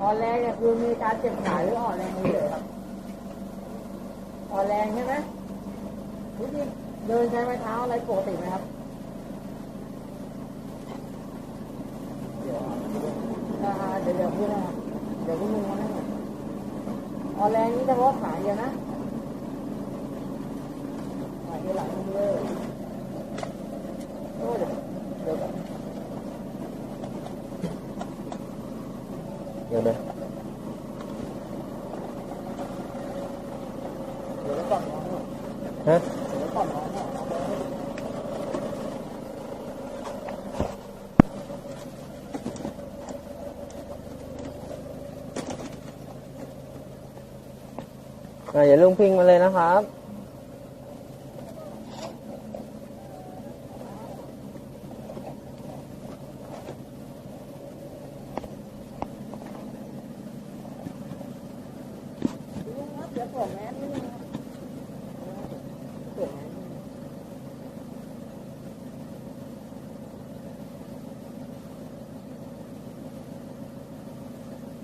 อ่อนแรงเนี่ยคือมีการเจ็บขาหรืออ่อนแรงนี้เลยครับอ่อนแรงใช่ไหมวิธีเดินใช้ไม้เท้าอะไรปกติไหมครับเดี๋ยวเดี๋ยวพูดนะครับเดี๋ยวพูดมึงมาให้หน่อยอ่อนแรงนี่เฉพาะขาเดียวนะขาเดียวหลังมึงเลยโอ้ยวเดี๋ยวก่อน เดี๋ยวเลยเดี๋ยวก่อนน้องหน่อยฮะเดี๋ยวก่อนน้องหน่อยอ่าอย่าลุงพิงมาเลยนะครับ เดี๋ยวผมแม่นี่นะครับเดี๋ยวแม่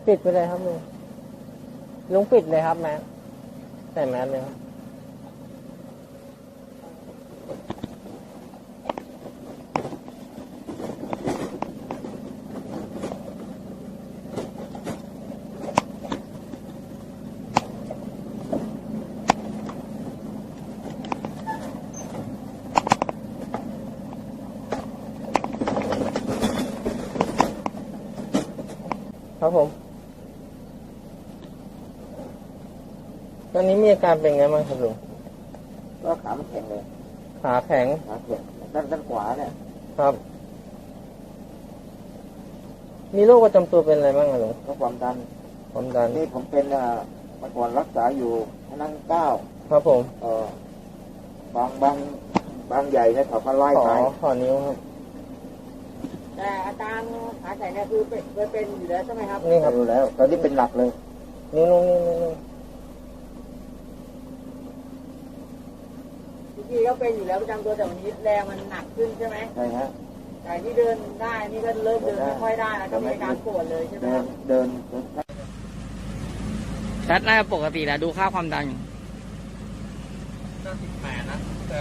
ปิดไปเลยครับลุงลุงปิดเลยครับแม่ใส่แมสเลยครับ ครับผมตอนนี้มีอาการเป็นไงบ้างครับลุงก็ขามันแข็งเลย ขาแข็งขาแข็งด้านด้านขวาเนี่ย ครับ มีโรคประจำตัวเป็นอะไรบ้างอะลุงก็ความดัน ความดัน นี่ผมเป็นอ่าเมื่อก่อนรักษาอยู่พนังเก้า ครับผม เออบางบางบางใหญ่เนี่ยเขาก็ไล่ขอไปขอนิ้วครับ แต่อาการขาแข็งเนี่ยคือเป็นเคยเป็นอยู่แล้วใช่ไหมครับนี่ครับรู้แล้วตอนนี้เป็นหลักเลยนิ้วลงนิ้วนิ้วลงจริงๆก็เป็นอยู่แล้วประจำตัวแต่วันนี้แรงมันหนักขึ้นใช่ไหมใช่ฮะแต่ที่เดินได้นี่ก็เริ่มเดินไม่ค่อยได้แล้วก็มีอาการปวดเลยใช่ไหมเดิคนรับเดินชัดน่าจะปกติแล้วดูค่าความดันแปดนะแต่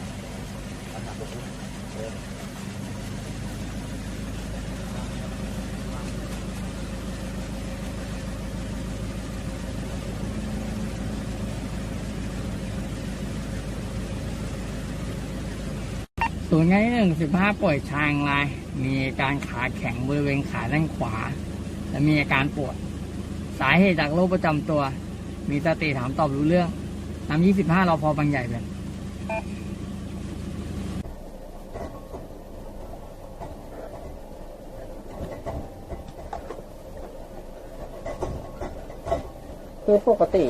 ศูนย์งานที่หนึ่งสิบห้าป่วยชางลาย มีอาการขาแข็งบริเวณขาด้านขวา และมีอาการปวด สาเหตุจากโรคประจำตัว มีสติถามตอบรู้เรื่องนำยี่สิบห้ารอพอบางใหญ่แบบคือปกติ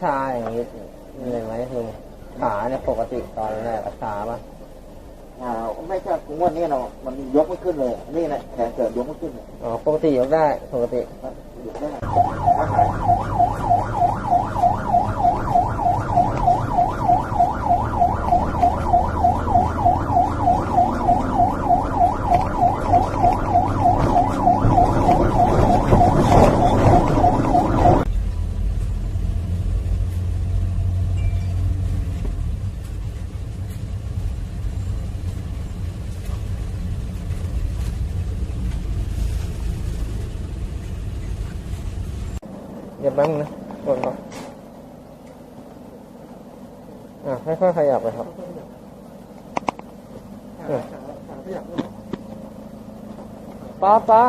ชาอย่างนี้มีอะไหมลุงขาเนี่ยปกติตอนแรกอะชาปะอ่าไม่ใช่ผมว่านี่เนาะมันยกไม่ขึ้นเลย นี่แหละแขนเกิดยกไม่ขึ้นเลยอ๋อ ปกติยกได้ ปกติยกได้ เดี๋ยวแป๊บนึงนะกดก่อนอะค่อยๆขยับไปครับเออป้าป้า